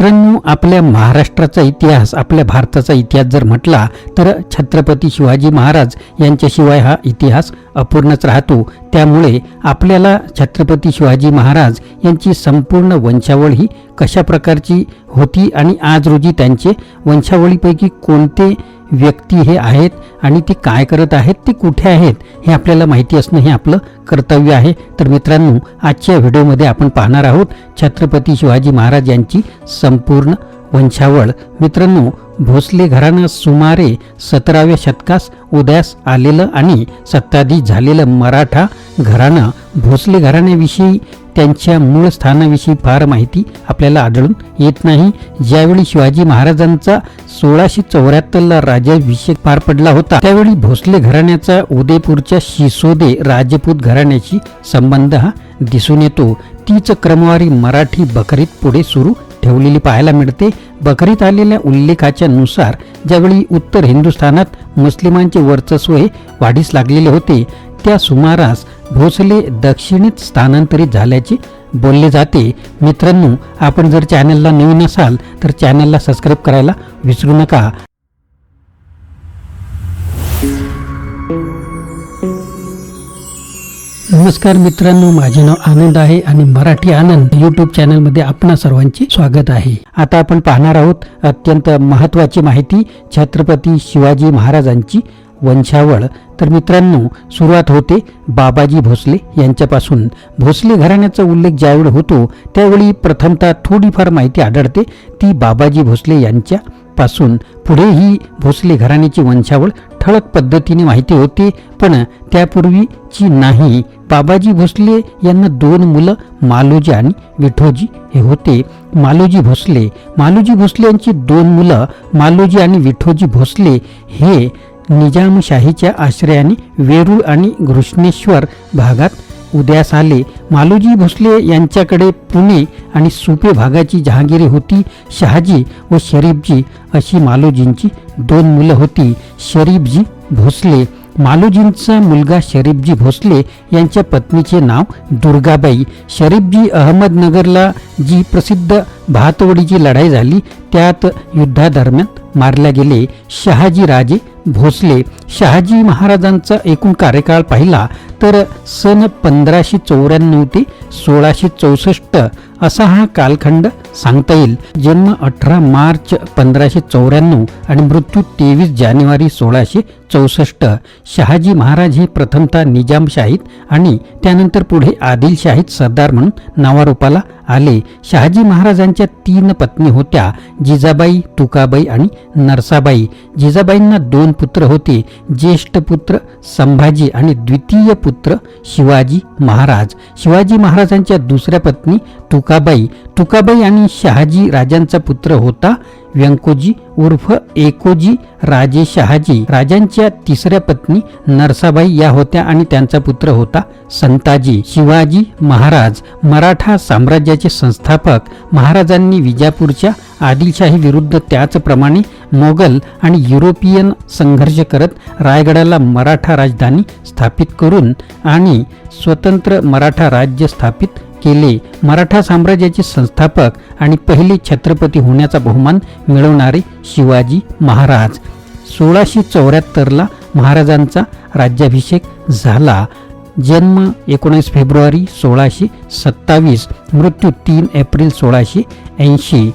मित्रांनो आपल्या महाराष्ट्राचा इतिहास आपल्या भारताचा इतिहास जर म्हटला तर छत्रपती शिवाजी महाराज यांच्याशिवाय हा इतिहास अपूर्णच राहतो. त्यामुळे आपल्याला छत्रपती शिवाजी महाराज यांची संपूर्ण वंशावळ ही कशा प्रकारची होती आणि आज रोजी त्यांचे वंशावळीपैकी कोणते व्यक्ती हे आहेत आणि ते काय करत आहेत ते कुठे आहेत हे आपल्याला माहिती असणं हे आपलं कर्तव्य आहे. तर मित्रांनो आजच्या व्हिडिओमध्ये आपण पाहणार आहोत छत्रपती शिवाजी महाराज यांची संपूर्ण वंशावळ. मित्रांनो भोसले घराणं सुमारे सतराव्या शतकास उदयास आलेलं आणि सत्ताधीश झालेलं मराठा घराणं भोसले घराण्याविषयी त्यांच्या मूळ स्थानाविषयी फार माहिती आपल्याला आढळून येत नाही. ज्यावेळी शिवाजी महाराजांचा सोळाशे चौऱ्याहत्तरला राज्याभिषेक पार पडला होता त्यावेळी भोसले घराण्याचा उदयपूरच्या शिसोदे राजपूत घराण्याशी संबंध हा दिसून येतो. तीच क्रमवारी मराठी बकरीत पुढे सुरू ठेवलेली पाहायला मिळते. बकरीत आलेल्या उल्लेखाच्या नुसार ज्यावेळी उत्तर हिंदुस्थानात मुस्लिमांचे वर्चस्व हे वाढीस लागलेले होते त्या सुमारास भोसले दक्षिणेत स्थानांतरित झाल्याचे बोलले जाते. मित्रांनो आपण जर चॅनलला नवीन असाल तर चॅनलला सबस्क्राईब करायला विसरू नका. नमस्कार मित्रांनो माझे नाव आनंद आहे आणि मराठी आनंद युट्यूब चॅनलमध्ये आपणा सर्वांचे स्वागत आहे. आता आपण पाहणार आहोत अत्यंत महत्त्वाची माहिती छत्रपती शिवाजी महाराजांची वंशावळ. तर मित्रांनो सुरुवात होते बाबाजी भोसले यांच्यापासून. भोसले घराण्याचा उल्लेख ज्यावेळी होतो त्यावेळी प्रथमतः थोडीफार माहिती आढळते ती बाबाजी भोसले यांच्या पासून पुढे ही भोसले घराण्याची वंशावळ ठळक पद्धतीने माहिती होते पण त्यापूर्वीची नाही. बाबाजी भोसले यांना दोन मुलं मालोजी आणि विठोजी हे होते. मालोजी भोसले. मालोजी भोसले यांची दोन मुलं मालोजी आणि विठोजी भोसले हे निजामशाहीच्या आश्रयाने वेरूळ आणि घृष्णेश्वर भागात उदयास आले. मालोजी भोसले यांच्याकडे पुणे आणि सुपे भागाची जहागिरी होती. शहाजी व शरीफजी अशी मालोजींची दोन मुलं होती. शरीफजी भोसले. मालोजींचा मुलगा शरीफजी भोसले यांच्या पत्नीचे नाव दुर्गाबाई. शरीफजी अहमदनगरला जी प्रसिद्ध भातवडीची लढाई झाली त्यात युद्धादरम्यान मारल्या गेले. शहाजी राजे भोसले शहाजी महाराजांचा एकूण कार्यकाळ पाहिला तर सन पंधराशे चौऱ्याण्णव ते सोळाशे चौसष्ट असा हा कालखंड सांगता येईल. जन्म अठरा मार्च पंधराशे चौऱ्याण्णव आणि मृत्यू तेवीस जानेवारी सोळाशे चौसष्ट. शहाजी महाराज हे प्रथमतः निजामशाहीत आणि त्यानंतर पुढे आदिलशाहीत सरदार म्हणून नावारूपाला आले. शहाजी महाराजांच्या तीन पत्नी होत्या जिजाबाई तुकाबाई आणि नरसाबाई. जिजाबाईंना दोन पुत्र होते. ज्येष्ठ पुत्र संभाजी आणि द्वितीय पुत्र शिवाजी महाराज. शिवाजी महाराजांच्या दुसऱ्या पत्नी तुकाबाई. तुकाबाई आणि शहाजी राजांचा पुत्र होता व्यंकोजी उर्फ एकोजी राजे शहाजी. राजांच्या तिसऱ्या पत्नी नरसाबाई या होत्या आणि त्यांचा पुत्र होता संताजी. शिवाजी महाराज मराठा साम्राज्याचे संस्थापक. महाराजांनी विजापूरच्या आदिलशाही विरुद्ध त्याचप्रमाणे मोगल आणि युरोपियन संघर्ष करत रायगडाला मराठा राजधानी स्थापित करून आणि स्वतंत्र मराठा राज्य स्थापित केले. मराठा साम्राज्याचे संस्थापक आणि पहिले छत्रपती होण्याचा बहुमान मिळवणारे शिवाजी महाराज. सोळाशे चौऱ्याहत्तरला महाराजांचा राज्याभिषेक झाला. जन्म एकोणीस फेब्रुवारी सोळाशे सत्तावीस मृत्यू तीन एप्रिल सोळाशे ऐंशी.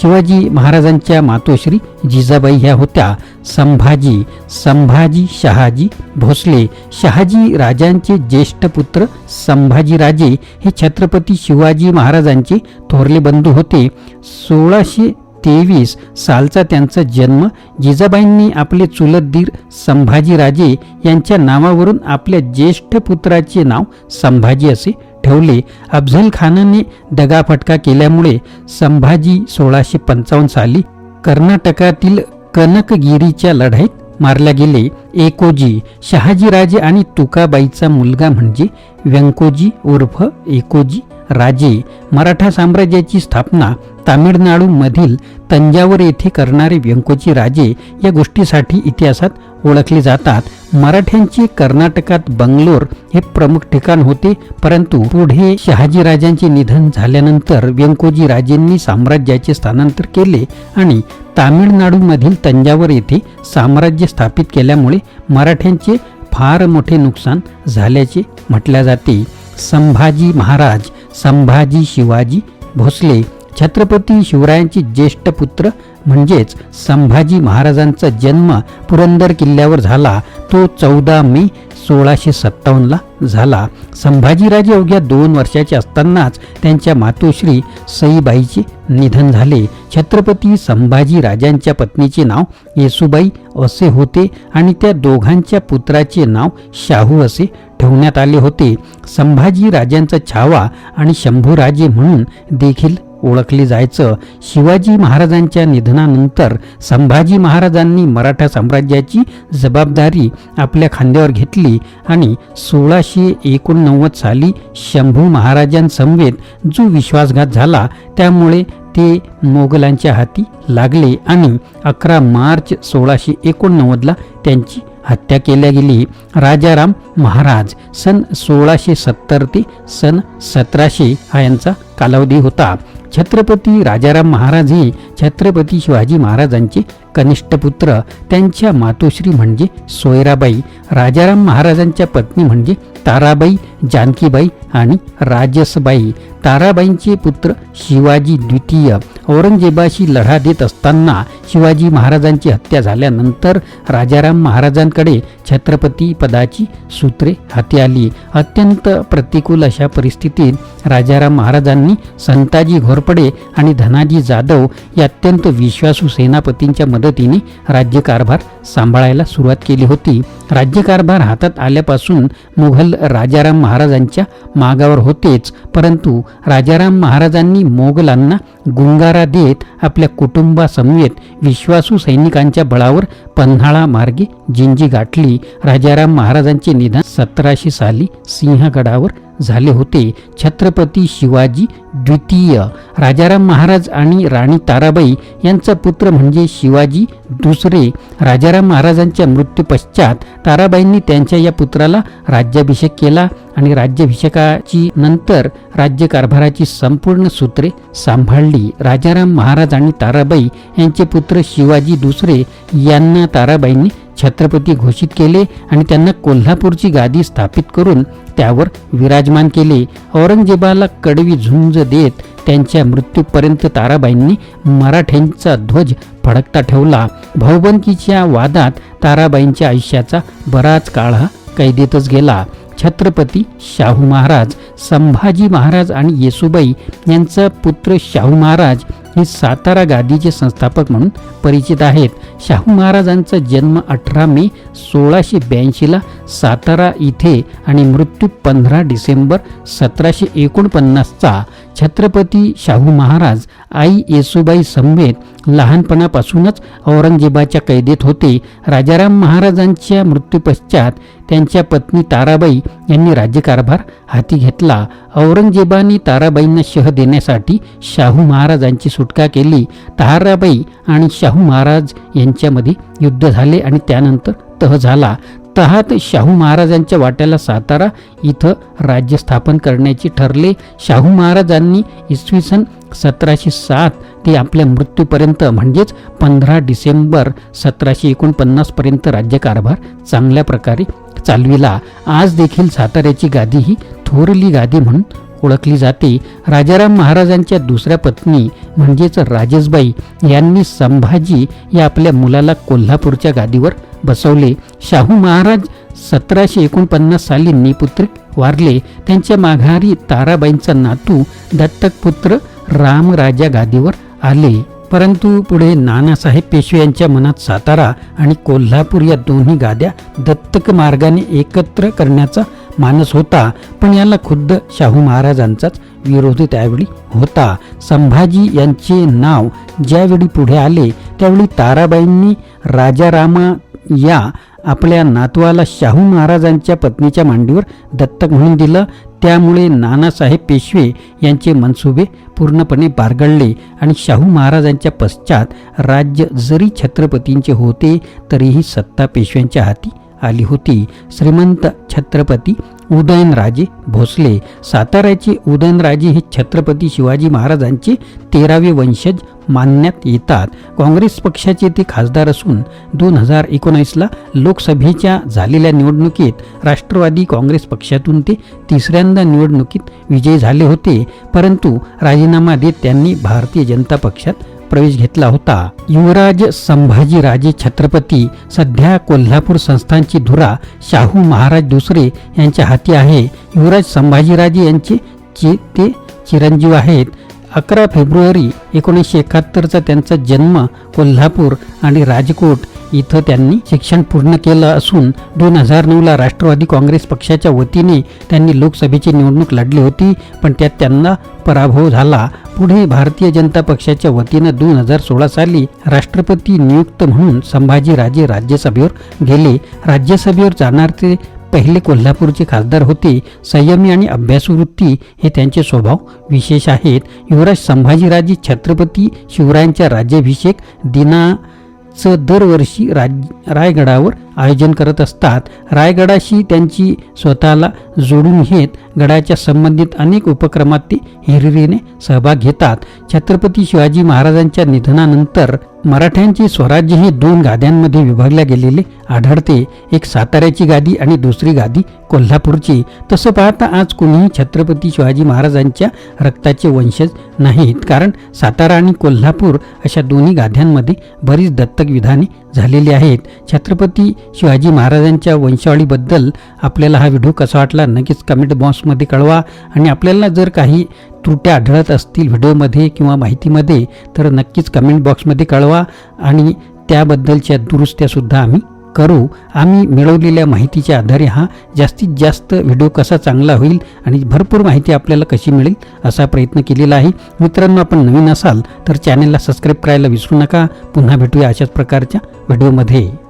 शिवाजी महाराजांच्या मातोश्री जिजाबाई ह्या होत्या. संभाजी संभाजी शहाजी भोसले. शहाजी राजांचे ज्येष्ठ पुत्र संभाजी राजे हे छत्रपती शिवाजी महाराजांचे थोरले बंधू होते. सोळाशे तेवीस सालचा त्यांचा जन्म जिजाबाईंनी आपले चुलत दीर संभाजी राजे यांच्या नावावरून आपल्या ज्येष्ठ पुत्राचे नाव संभाजी असे ठेवले. अफझल खानाने दगाफटका केल्यामुळे संभाजी सोळाशे पंचावन्न साली कर्नाटकातील कनकगिरीच्या लढाईत मारल्या गेले. एकोजी शहाजीराजे आणि तुकाबाईचा मुलगा म्हणजे व्यंकोजी उर्फ एकोजी. राजे मराठा साम्राज्याची स्थापना तामिळनाडूमधील तंजावर येथे करणारे व्यंकोजी राजे या गोष्टीसाठी इतिहासात ओळखले जातात. मराठ्यांचे कर्नाटकात बंगलोर हे प्रमुख ठिकाण होते परंतु पुढे शहाजीराजांचे निधन झाल्यानंतर व्यंकोजी राजेंनी साम्राज्याचे स्थानांतर केले आणि तामिळनाडूमधील तंजावर येथे साम्राज्य स्थापित केल्यामुळे मराठ्यांचे फार मोठे नुकसान झाल्याचे म्हटल्या जाते. संभाजी महाराज संभाजी शिवाजी भोसले छत्रपती शिवरायांचे ज्येष्ठ पुत्र म्हणजेच संभाजी महाराजांचा जन्म पुरंदर किल्ल्यावर झाला. तो चौदा मे सोळाशे सत्तावन्नला झाला. संभाजीराजे अवघ्या दोन वर्षाचे असतानाच त्यांच्या मातोश्री सईबाईचे निधन झाले. छत्रपती संभाजी राजांच्या पत्नीचे नाव येसुबाई असे होते आणि त्या दोघांच्या पुत्राचे नाव शाहू असे ठेवण्यात आले होते. संभाजी राजांचा छावा आणि शंभूराजे म्हणून देखील ओळखले जायचं. शिवाजी महाराजांच्या निधनानंतर संभाजी महाराजांनी मराठा साम्राज्याची जबाबदारी आपल्या खांद्यावर घेतली आणि सोळाशे एकोणनव्वद साली शंभू महाराजांसमवेत जो विश्वासघात झाला त्यामुळे ते मोगलांच्या हाती लागले आणि अकरा मार्च सोळाशे एकोणनव्वदला त्यांची हत्या केल्या गेली. राजाराम महाराज सन सोळाशे सत्तर ते सन सतराशे हा यांचा कालावधी होता. छत्रपती राजाराम महाराज हे छत्रपती शिवाजी महाराजांचे कनिष्ठ पुत्र त्यांच्या मातोश्री म्हणजे सोयराबाई राजाराम महाराजांच्या पत्नी म्हणजे ताराबाई जानकीबाई आणि राजसबाई. ताराबाईंचे पुत्र शिवाजी द्वितीय. औरंगजेबाशी लढा देत असताना शिवाजी महाराजांची हत्या झाल्यानंतर राजाराम महाराजांकडे छत्रपती पदाची सूत्रे हाती आली. अत्यंत प्रतिकूल अशा परिस्थितीत राजाराम महाराजांनी संताजी घोरपडे आणि धनाजी जाधव या अत्यंत विश्वासू सेनापतींच्या मदतीने राज्यकारभार सांभाळायला सुरुवात केली होती. राज्यकारभार हातात आल्यापासून मुघल राजाराम महाराजांच्या मागावर होतेच परंतु राजाराम महाराजांनी मोगलांना गुंगारा देत आपल्या कुटुंबासमवेत विश्वासू सैनिकांच्या बळावर पन्हाळा मार्गे जिंजी गाठली. राजाराम महाराजांचे निधन सतराशे साली सिंहगडावर झाले होते. छत्रपती शिवाजी द्वितीय राजाराम महाराज आणि राणी ताराबाई यांचा पुत्र म्हणजे शिवाजी दुसरे राजाराम महाराजांच्या मृत्यू पश्चात ताराबाईंनी त्यांच्या या पुत्राला राज्याभिषेक केला आणि राज्याभिषेकाची नंतर राज्यकारभाराची संपूर्ण सूत्रे सांभाळली. राजाराम महाराज आणि ताराबाई यांचे पुत्र शिवाजी दुसरे यांना ताराबाईंनी छत्रपती घोषित केले आणि त्यांना कोल्हापूरची गादी स्थापित करून त्यावर विराजमान केले. औरंगजेबाला कडवी झुंज देत त्यांच्या मृत्यूपर्यंत ताराबाईंनी मराठ्यांचा ध्वज फडकता ठेवला. भाऊबंदकीच्या वादात ताराबाईंच्या आयुष्याचा बराच काळ हा कैदेतच गेला. छत्रपती शाहू महाराज संभाजी महाराज आणि येसुबाई यांचा पुत्र शाहू महाराज हे सातारा गादीचे संस्थापक म्हणून परिचित आहेत. शाहू महाराजांचा जन्म अठरा मे सोळाशे ब्याऐंशीला सातारा इथे आणि मृत्यू पंधरा डिसेंबर सतराशे एकोणपन्नासचा छत्रपती शाहू महाराज आई येसुबाई समवेत लहानपणापासूनच औरंगजेबाच्या कैदेत होते. राजाराम महाराजांच्या मृत्यूपश्चात त्यांच्या पत्नी ताराबाई यांनी राज्यकारभार हाती घेतला. औरंगजेबाने ताराबाईंना शह देण्यासाठी शाहू महाराजांची सुटका केली तहाराबाई आणि शाहू महाराज यांच्यामध्ये युद्ध झाले आणि त्यानंतर तह झाला. तहात शाहू महाराजांच्या वाट्याला सातारा इथं राज्य स्थापन करण्याचे ठरले. शाहू महाराजांनी इसवी सन सतराशे सात ते आपल्या मृत्यूपर्यंत म्हणजेच पंधरा डिसेंबर सतराशे एकोणपन्नासपर्यंत राज्यकारभार चांगल्या प्रकारे चालविला. आज देखील साताऱ्याची गादी ही थोरली गादी म्हणून ओळखली जाते. राजाराम महाराजांच्या दुसऱ्या पत्नी म्हणजेच राजेशबाई यांनी संभाजी या आपल्या मुलाला कोल्हापूरच्या गादीवर बसवले. शाहू महाराज सतराशे एकोणपन्नास साली निपुत्रिक वारले. त्यांच्या माघारी ताराबाईंचा नातू दत्तकपुत्र रामराजा गादीवर आले. परंतु पुढे नानासाहेब पेशवे यांच्या मनात सातारा आणि कोल्हापूर या दोन्ही गाद्या दत्तक मार्गाने एकत्र करण्याचा मानस होता पण याला खुद्द शाहू महाराजांचाच विरोधी त्यावेळी होता. संभाजी यांचे नाव ज्यावेळी पुढे आले त्यावेळी ताराबाईंनी राजारामा या आपल्या नातवाला शाहू महाराजांच्या पत्नीच्या मांडीवर दत्तक म्हणून दिलं. त्यामुळे नानासाहेब पेशवे यांचे मनसुबे पूर्णपणे बारगळले आणि शाहू महाराजांच्या पश्चात राज्य जरी छत्रपतींचे होते तरीही सत्ता पेशव्यांच्या हाती आली होती. श्रीमंत छत्रपती उदयनराजे भोसले. साताऱ्याचे उदयनराजे हे छत्रपती शिवाजी महाराजांचे तेरावे वंशज मानण्यात येतात. काँग्रेस पक्षाचे ते खासदार असून दोन हजार एकोणीसला लोकसभेच्या झालेल्या निवडणुकीत राष्ट्रवादी काँग्रेस पक्षातून ते तिसऱ्यांदा निवडणुकीत विजयी झाले होते. परंतु राजीनामा देत त्यांनी भारतीय जनता पक्षात प्रवेश घेतला होता. युवराज संभाजीराजे छत्रपती सध्या कोल्हापूर संस्थानची धुरा शाहू महाराज दुसरे यांच्या हाती आहे. युवराज संभाजीराजे यांचे चि ते चिरंजीव आहेत. अकरा फेब्रुवारी एकोणीसशे एकाहत्तरचा त्यांचा जन्म कोल्हापूर आणि राजकोट इथं त्यांनी शिक्षण पूर्ण केलं असून दोन हजार नऊला राष्ट्रवादी काँग्रेस पक्षाच्या वतीने त्यांनी लोकसभेची निवडणूक लढली होती पण त्यात त्यांना पराभव झाला. पुढे भारतीय जनता पक्षाच्या वतीनं दोन हजार सोळा साली राष्ट्रपती नियुक्त म्हणून संभाजीराजे राज्यसभेवर गेले. राज्यसभेवर जाणार ते पहिले कोल्हापूरचे खासदार होते. संयमी आणि अभ्यासवृत्ती हे त्यांचे स्वभाव विशेष आहेत. युवराज संभाजीराजे छत्रपती शिवरायांच्या राज्याभिषेक दिनाचं दरवर्षी राज रायगडावर आयोजन करत असतात. रायगडाशी त्यांची स्वतःला जोडून घेत गडाच्या संबंधित अनेक उपक्रमात ते हिरिरीने सहभाग घेतात. छत्रपती शिवाजी महाराजांच्या निधनानंतर मराठ्यांचे स्वराज्य हे दोन गाद्यांमध्ये विभागल्या गेलेले आढळते. एक साताऱ्याची गादी आणि दुसरी गादी कोल्हापूरची. तसं पाहता आज कोणीही छत्रपती शिवाजी महाराजांच्या रक्ताचे वंशज नाहीत. कारण सातारा आणि कोल्हापूर अशा दोन्ही गाद्यांमध्ये बरीच दत्तक विधाने झालेली आहेत. छत्रपती शिवाजी महाराजांच्या वंशावळीबद्दल आपल्याला हा व्हिडिओ कसा वाटला नक्कीच कमेंट बॉक्समध्ये कळवा. आणि आपल्याला जर काही त्रुट्या आढळत असतील व्हिडिओमध्ये किंवा माहितीमध्ये तर नक्कीच कमेंट बॉक्समध्ये कळवा. आणि त्याबद्दलच्या दुरुस्त्यासुद्धा आम्ही करू. आम्ही मिळवलेल्या माहितीच्या आधारे हा जास्तीत जास्त व्हिडिओ कसा चांगला होईल आणि भरपूर माहिती आपल्याला कशी मिळेल असा प्रयत्न केलेला आहे. मित्रांनो आपण नवीन असाल तर चॅनेलला सबस्क्राईब करायला विसरू नका. पुन्हा भेटूया अशाच प्रकारच्या व्हिडिओमध्ये.